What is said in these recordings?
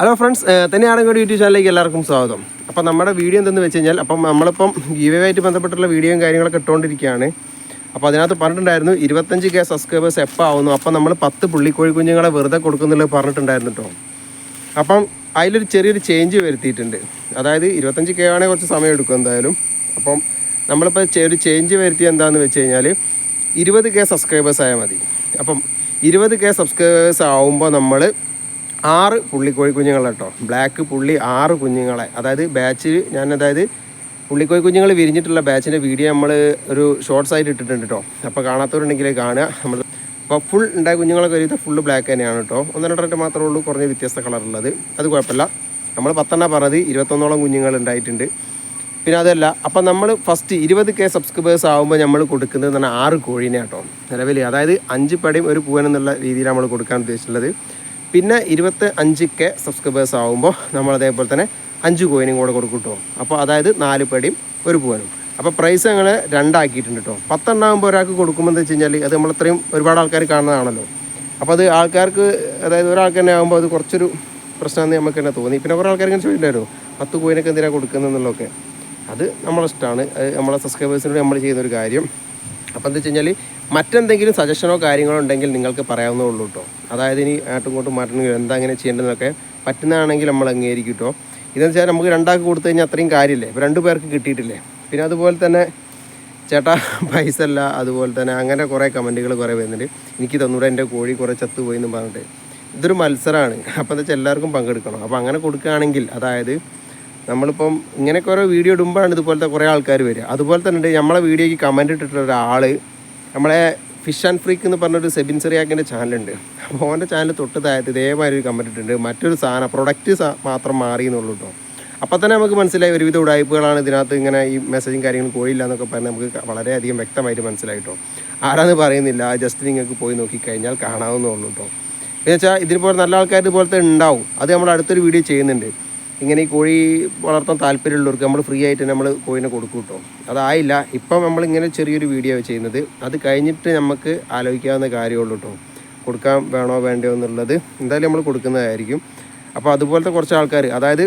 Hello friends തന്നെയാണെങ്കിൽ YouTube ചാനലിലേക്ക് എല്ലാവർക്കും സ്വാഗതം. അപ്പം നമ്മുടെ വീഡിയോ എന്തെന്ന് വെച്ച് കഴിഞ്ഞാൽ അപ്പം നമ്മളിപ്പം ഗീവയുമായിട്ട് ബന്ധപ്പെട്ടുള്ള വീഡിയോയും കാര്യങ്ങളൊക്കെ ഇട്ടുകൊണ്ടിരിക്കുകയാണ് അപ്പോൾ അതിനകത്ത് പറഞ്ഞിട്ടുണ്ടായിരുന്നു ഇരുപത്തഞ്ച് കെ സബ്സ്ക്രൈബേഴ്സ് എപ്പോൾ ആവുന്നു? അപ്പം നമ്മൾ പത്ത് പുള്ളിക്കോഴി കുഞ്ഞുങ്ങളെ വെറുതെ കൊടുക്കുന്നുള്ളത് പറഞ്ഞിട്ടുണ്ടായിരുന്നു കേട്ടോ അപ്പം അതിലൊരു ചെറിയൊരു ചേഞ്ച് വരുത്തിയിട്ടുണ്ട്. അതായത് ഇരുപത്തഞ്ച് കെ ആണെങ്കിൽ കുറച്ച് സമയം എടുക്കും എന്തായാലും. അപ്പം നമ്മളിപ്പോൾ ചെറിയൊരു ചേഞ്ച് വരുത്തി എന്താണെന്ന് വെച്ച് കഴിഞ്ഞാൽ ഇരുപത് കെ സബ്സ്ക്രൈബേഴ്സ് ആയാൽ മതി. അപ്പം ഇരുപത് കെ സബ്സ്ക്രൈബേഴ്സ് ആവുമ്പോൾ നമ്മൾ ആറ് പുള്ളിക്കോഴി കുഞ്ഞുങ്ങളെ കേട്ടോ ബ്ലാക്ക് പുള്ളി ആറ് കുഞ്ഞുങ്ങളെ. അതായത് ബാച്ചിൽ ഞാൻ അതായത് പുള്ളിക്കോഴി കുഞ്ഞുങ്ങൾ വിരിഞ്ഞിട്ടുള്ള ബാച്ചിന്റെ വീഡിയോ നമ്മൾ ഒരു ഷോർട്സ് ആയിട്ട് ഇട്ടിട്ടുണ്ട് കേട്ടോ അപ്പോൾ കാണാത്തവരുണ്ടെങ്കിൽ കാണുക. നമ്മൾ അപ്പോൾ ഫുൾ ഉണ്ടായ കുഞ്ഞുങ്ങളെ ഒരു ഫുള്ള് ബ്ലാക്ക് തന്നെയാണ് കേട്ടോ ഒന്ന് രണ്ടെണ്ണം മാത്രമേ ഉള്ളൂ കുറഞ്ഞ വ്യത്യസ്ത കളറുള്ളത് അത് കുഴപ്പമില്ല. നമ്മൾ പത്തെണ്ണം പറഞ്ഞത് ഇരുപത്തൊന്നോളം കുഞ്ഞുങ്ങൾ ഉണ്ടായിട്ടുണ്ട്. പിന്നെ അതല്ല അപ്പം നമ്മൾ ഫസ്റ്റ് ഇരുപത് കെ സബ്സ്ക്രൈബേഴ്സ് ആകുമ്പോൾ നമ്മൾ കൊടുക്കുന്നത് പറഞ്ഞാൽ ആറ് കോഴീനെ കേട്ടോ നിലവിൽ അതായത് അഞ്ച് പടയും ഒരു പൂവൻ എന്നുള്ള രീതിയിൽ നമ്മൾ കൊടുക്കാൻ ഉദ്ദേശിച്ചിട്ടുള്ളത്. പിന്നെ ഇരുപത്തി അഞ്ച് കെ സബ്സ്ക്രൈബേഴ്സ് ആകുമ്പോൾ നമ്മൾ അതേപോലെ തന്നെ അഞ്ച് കോയിനും കൂടെ കൊടുക്കും അപ്പോൾ അതായത് നാല് പേടിയും ഒരു പൂവനും അപ്പോൾ പ്രൈസ് ഞങ്ങൾ രണ്ടാക്കിയിട്ടുണ്ട് കേട്ടോ പത്തെണ്ണാകുമ്പോൾ ഒരാൾക്ക് കൊടുക്കുമ്പോൾ എന്താ വെച്ച് കഴിഞ്ഞാൽ അത് നമ്മളത്രയും ഒരുപാട് ആൾക്കാർ കാണുന്നതാണല്ലോ. അപ്പോൾ അത് ആൾക്കാർക്ക് അതായത് ഒരാൾക്ക് തന്നെ ആകുമ്പോൾ അത് കുറച്ചൊരു പ്രശ്നമെന്ന് നമുക്ക് തന്നെ തോന്നി. പിന്നെ കുറേ ആൾക്കാർ ഇങ്ങനെ ചോദിച്ചിട്ടുണ്ടായിരുന്നു പത്ത് കോയിനൊക്കെ എന്തിനാണ് കൊടുക്കുന്നതെന്നുള്ളതൊക്കെ അത് നമ്മളിഷ്ടമാണ് അത് നമ്മളെ സബ്സ്ക്രൈബേഴ്സിനോട് നമ്മൾ ചെയ്യുന്നൊരു കാര്യം. അപ്പോൾ എന്താ വെച്ച് കഴിഞ്ഞാൽ മറ്റെന്തെങ്കിലും സജഷനോ കാര്യങ്ങളോ ഉണ്ടെങ്കിൽ നിങ്ങൾക്ക് പറയാവുന്നേ ഉള്ളൂ കേട്ടോ അതായത് ഇനി ആട്ടും കൂട്ടും മാറ്റണമെങ്കിൽ എന്താ അങ്ങനെ ചെയ്യേണ്ടതെന്നൊക്കെ പറ്റുന്നതാണെങ്കിൽ നമ്മൾ അംഗീകരിക്കും കേട്ടോ ഇതെന്ന് വെച്ചാൽ നമുക്ക് രണ്ടാൾക്ക് കൊടുത്തു കഴിഞ്ഞാൽ അത്രയും കാര്യമില്ലേ? ഇപ്പോൾ രണ്ട് പേർക്ക് കിട്ടിയിട്ടില്ലേ? പിന്നെ അതുപോലെ തന്നെ ചേട്ടാ പൈസ അല്ല അതുപോലെ തന്നെ അങ്ങനെ കുറേ കമന്റുകൾ കുറേ വരുന്നുണ്ട്. എനിക്ക് തന്നൂടെ എന്റെ കോഴി കുറേ ചത്തുപോയി എന്ന് പറഞ്ഞിട്ട്. ഇതൊരു മത്സരമാണ്. അപ്പോൾ എന്താ വെച്ചാൽ എല്ലാവർക്കും പങ്കെടുക്കണം. അപ്പോൾ അങ്ങനെ കൊടുക്കുകയാണെങ്കിൽ അതായത് നമ്മളിപ്പം ഇങ്ങനെയൊക്കെ ഓരോ വീഡിയോ ഇടുമ്പോഴാണ് ഇതുപോലത്തെ കുറേ ആൾക്കാർ വരിക. അതുപോലെ തന്നെ ഉണ്ട് നമ്മളെ വീഡിയോയ്ക്ക് കമന്റ് ഇട്ടിട്ടുള്ള ഒരാൾ നമ്മളെ ഫിഷ് ആൻഡ് ഫ്രീക്ക് എന്ന് പറഞ്ഞൊരു സെബിൻ സെറിയാക്കിന്റെ ചാനലുണ്ട് അപ്പോൾ അവന്റെ ചാനൽ തൊട്ട് താഴത്ത് ഇതേമാതിരി ഒരു കമന്റ് ഇട്ടുണ്ട്. മറ്റൊരു സാധനം പ്രൊഡക്റ്റ് മാത്രം മാറി എന്നുള്ളൂ കേട്ടോ അപ്പോൾ തന്നെ നമുക്ക് മനസ്സിലായി ഒരുവിധ ഉടായ്പകളാണ് ഇതിനകത്ത് ഇങ്ങനെ ഈ മെസ്സേജും കാര്യങ്ങളും കോഴിയില്ല എന്നൊക്കെ പറഞ്ഞാൽ നമുക്ക് വളരെയധികം വ്യക്തമായിട്ട് മനസ്സിലായി കേട്ടോ ആരാന്ന് പറയുന്നില്ല. ജസ്റ്റ് നിങ്ങൾക്ക് പോയി നോക്കിക്കഴിഞ്ഞാൽ കാണാവുന്നേ ഉള്ളൂ കേട്ടോ എന്ന് വെച്ചാൽ ഇതിനിപ്പോൾ നല്ല ആൾക്കാർ ഇതുപോലത്തെ ഉണ്ടാവും. അത് നമ്മൾ അടുത്തൊരു വീഡിയോ ചെയ്യുന്നുണ്ട്. ഇങ്ങനെ ഈ കോഴി വളർത്താൻ താല്പര്യമുള്ളവർക്ക് നമ്മൾ ഫ്രീ ആയിട്ട് നമ്മൾ കോഴിനെ കൊടുക്കും കേട്ടോ അതായില്ല. ഇപ്പം നമ്മളിങ്ങനെ ചെറിയൊരു വീഡിയോ ചെയ്യുന്നത്. അത് കഴിഞ്ഞിട്ട് നമുക്ക് ആലോചിക്കാവുന്ന കാര്യമുള്ളൂ കേട്ടോ കൊടുക്കാൻ വേണോ വേണ്ടയോ എന്നുള്ളത് എന്തായാലും നമ്മൾ കൊടുക്കുന്നതായിരിക്കും. അപ്പോൾ അതുപോലത്തെ കുറച്ച് ആൾക്കാർ അതായത്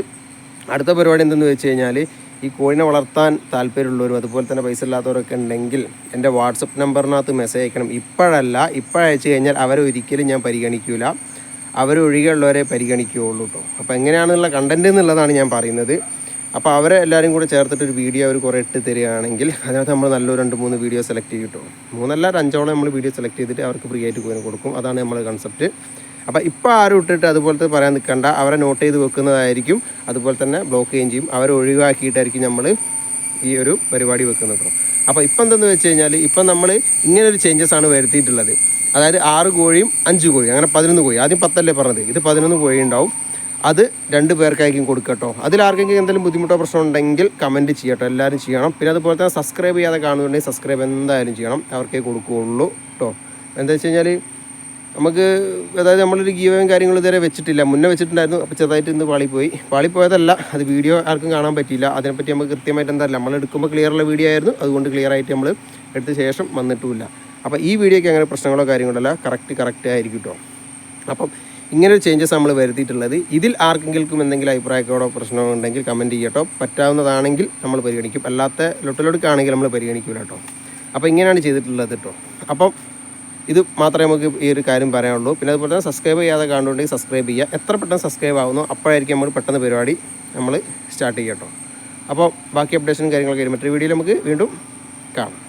അടുത്ത പരിപാടി എന്തെന്ന് വെച്ച് കഴിഞ്ഞാൽ ഈ കോഴിനെ വളർത്താൻ താല്പര്യമുള്ളവരും അതുപോലെ തന്നെ പൈസ ഇല്ലാത്തവരൊക്കെ ഉണ്ടെങ്കിൽ എന്റെ വാട്സപ്പ് നമ്പറിനകത്ത് മെസ്സേജ് അയക്കണം. ഇപ്പോഴല്ല ഇപ്പോഴയച്ചു കഴിഞ്ഞാൽ അവരെ ഒരിക്കലും ഞാൻ പരിഗണിക്കില്ല അവരൊഴികെയുള്ളവരെ പരിഗണിക്കുകയുള്ളൂ കേട്ടോ അപ്പോൾ എങ്ങനെയാണെന്നുള്ള കണ്ടന്റ് എന്നുള്ളതാണ് ഞാൻ പറയുന്നത്. അപ്പോൾ അവരെ എല്ലാവരും കൂടെ ചേർത്തിട്ട് ഒരു വീഡിയോ അവർ കുറേ ഇട്ട് തരികയാണെങ്കിൽ അതിനകത്ത് നമ്മൾ നല്ലൊരു രണ്ട് മൂന്ന് വീഡിയോ സെലക്ട് ചെയ്യും കേട്ടോ മൂന്നല്ല അഞ്ചോളം നമ്മൾ വീഡിയോ സെലക്ട് ചെയ്തിട്ട് അവർക്ക് ഫ്രീ ആയിട്ട് പോയി കൊടുക്കും. അതാണ് നമ്മുടെ കൺസെപ്റ്റ് അപ്പോൾ ഇപ്പോൾ ആരും ഇട്ടിട്ട് അതുപോലത്തെ പറയാൻ നിൽക്കണ്ട അവരെ നോട്ട് ചെയ്ത് വെക്കുന്നതായിരിക്കും. അതുപോലെ തന്നെ ബ്ലോക്ക് ചെയ്യുകയും ചെയ്യും. അവരെ ഒഴിവാക്കിയിട്ടായിരിക്കും നമ്മൾ ഈ ഒരു പരിപാടി വെക്കുന്നത് കേട്ടോ അപ്പോൾ ഇപ്പം എന്തെന്ന് വെച്ച് കഴിഞ്ഞാൽ ഇപ്പം നമ്മൾ ഇങ്ങനൊരു ചേഞ്ചസ് ആണ് വരുത്തിയിട്ടുള്ളത്. അതായത് ആറ് കോഴിയും അഞ്ച് കോഴി അങ്ങനെ പതിനൊന്ന് കോഴി. ആദ്യം പത്തല്ലേ പറഞ്ഞത്? ഇത് പതിനൊന്ന് കോഴി ഉണ്ടാവും. അത് രണ്ട് പേർക്കായിരിക്കും കൊടുക്കട്ടോ. അതിൽ ആർക്കെങ്കിലും എന്തെങ്കിലും ബുദ്ധിമുട്ടോ പ്രശ്നം ഉണ്ടെങ്കിൽ കമന്റ് ചെയ്യട്ടോ. എല്ലാവരും ചെയ്യണം. പിന്നെ അതുപോലെ തന്നെ സബ്സ്ക്രൈബ് ചെയ്യാതെ കാണുന്നുണ്ടെങ്കിൽ സബ്സ്ക്രൈബ് എന്തായാലും ചെയ്യണം. അവർക്കേ കൊടുക്കുകയുള്ളൂ കേട്ടോ എന്താ വെച്ച് കഴിഞ്ഞാൽ നമുക്ക് അതായത് നമ്മളൊരു ഗീവയും കാര്യങ്ങളും ഇതുവരെ വെച്ചിട്ടില്ല. മുന്നേ വെച്ചിട്ടുണ്ടായിരുന്നു. അപ്പോൾ ചെറുതായിട്ട് ഇന്ന് പാളിപ്പോയി. പാളിപ്പോയതല്ല. അത് വീഡിയോ ആർക്കും കാണാൻ പറ്റിയില്ല. അതിനെപ്പറ്റി നമുക്ക് കൃത്യമായിട്ട് എന്താ നമ്മൾ എടുക്കുമ്പോൾ ക്ലിയർ ക്ലിയറുള്ള വീഡിയോ ആയിരുന്നു. അതുകൊണ്ട് ക്ലിയർ ആയിട്ട് നമ്മൾ എടുത്ത ശേഷം വന്നിട്ടുമില്ല. അപ്പോൾ ഈ വീഡിയോയ്ക്ക് അങ്ങനെ പ്രശ്നങ്ങളോ കാര്യങ്ങളോ കാര്യങ്ങളല്ല കറക്റ്റ് കറക്റ്റ് ആയിരിക്കും കേട്ടോ അപ്പം ഇങ്ങനെ ഒരു ചേഞ്ചസ് നമ്മൾ വരുത്തിയിട്ടുള്ളത്. ഇതിൽ ആർക്കെങ്കിലും എന്തെങ്കിലും അഭിപ്രായക്കോടോ പ്രശ്നമോ ഉണ്ടെങ്കിൽ കമന്റ് ചെയ്യട്ടോ പറ്റാവുന്നതാണെങ്കിൽ നമ്മൾ പരിഗണിക്കും. അല്ലാത്ത ലൊട്ടലൊടുക്കാണെങ്കിൽ നമ്മൾ പരിഗണിക്കില്ല കേട്ടോ അപ്പോൾ ഇങ്ങനെയാണ് ചെയ്തിട്ടുള്ളത് കേട്ടോ അപ്പം ഇത് മാത്രമേ നമുക്ക് ഈ ഒരു കാര്യം പറയാനുള്ളൂ. പിന്നെ അതുപോലെ തന്നെ സബ്സ്ക്രൈബ് ചെയ്യാതെ കാണുന്നുണ്ടെങ്കിൽ സബ്സ്ക്രൈബ് ചെയ്യുക. എത്ര പെട്ടെന്ന് സബ്സ്ക്രൈബ് ആവുന്നു അപ്പോഴായിരിക്കും നമ്മൾ പെട്ടെന്ന് പരിപാടി നമ്മൾ സ്റ്റാർട്ട് ചെയ്യട്ടോ അപ്പോൾ ബാക്കി അപ്ഡേഷനും കാര്യങ്ങളൊക്കെ വരും മറ്റൊരു വീഡിയോയിൽ നമുക്ക് വീണ്ടും കാണാം.